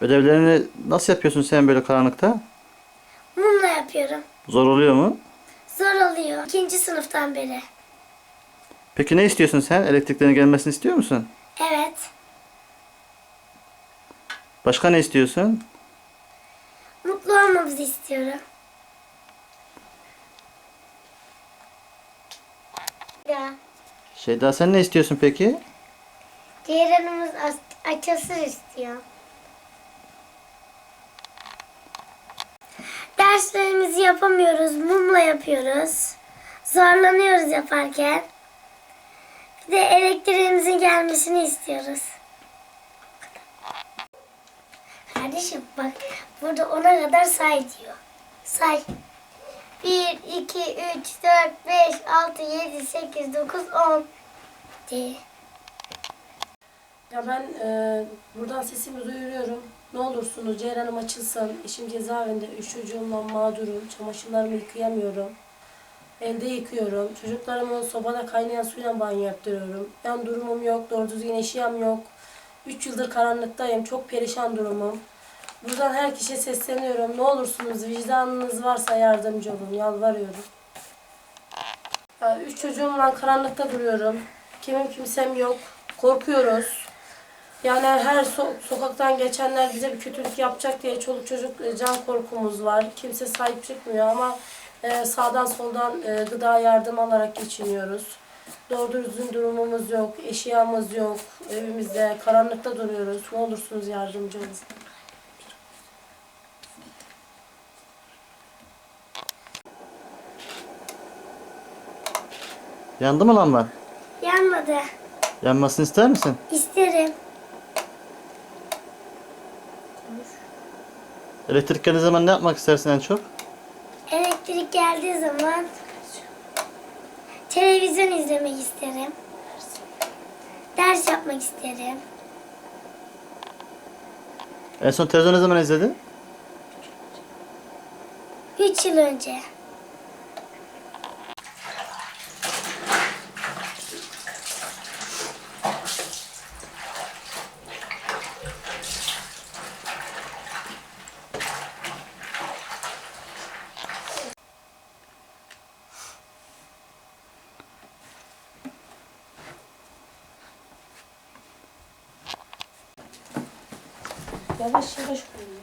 Ödevlerini nasıl yapıyorsun sen böyle karanlıkta? Mumla yapıyorum. Zor oluyor mu? Zor oluyor. İkinci sınıftan beri. Peki ne istiyorsun sen? Elektriklerin gelmesini istiyor musun? Evet. Başka ne istiyorsun? Mutlu olmamızı istiyorum. Ya. Şeyda sen ne istiyorsun peki? Ceyranımız açılsın istiyor. Derslerimizi yapamıyoruz. Mumla yapıyoruz. Zorlanıyoruz yaparken. Bir de elektriğimizin gelmesini istiyoruz. Kardeşim bak burada ona kadar say diyor. Say. 1, 2, 3, 4, 5, 6, 7, 8, 9, 10. De. Ya ben e, buradan sesimi duyuruyorum. Ne olursunuz Ceyran'ım açılsın. Eşim cezaevinde. Üç çocuğumla mağdurum. Çamaşırlarımı yıkayamıyorum. Elde yıkıyorum. Çocuklarımı sobada kaynayan suyla banyo yaptırıyorum. Yan durumum yok. Doğru düzgün eşyam yok. Üç yıldır karanlıktayım. Çok perişan durumum. Buradan her kişiye sesleniyorum. Ne olursunuz vicdanınız varsa yardımcı olun. Yalvarıyorum. Ya, üç çocuğumla karanlıkta duruyorum. Kimim kimsem yok. Korkuyoruz. Yani her so- sokaktan geçenler bize bir kötülük yapacak diye çoluk çocuk e, can korkumuz var. Kimse sahip çıkmıyor ama e, sağdan soldan e, gıda yardım alarak geçiniyoruz. Doğru düzgün durumumuz yok, eşyamız yok, evimizde karanlıkta duruyoruz. Ne olursunuz yardımcı olun. Yandı mı lamba? Yanmadı. Yanmasını ister misin? İsterim. Elektrik geldiği zaman ne yapmak istersin en çok? Elektrik geldiği zaman televizyon izlemek isterim. Ders yapmak isterim. En son televizyon ne zaman izledin? 3 yıl önce. Até vestindo as coisas.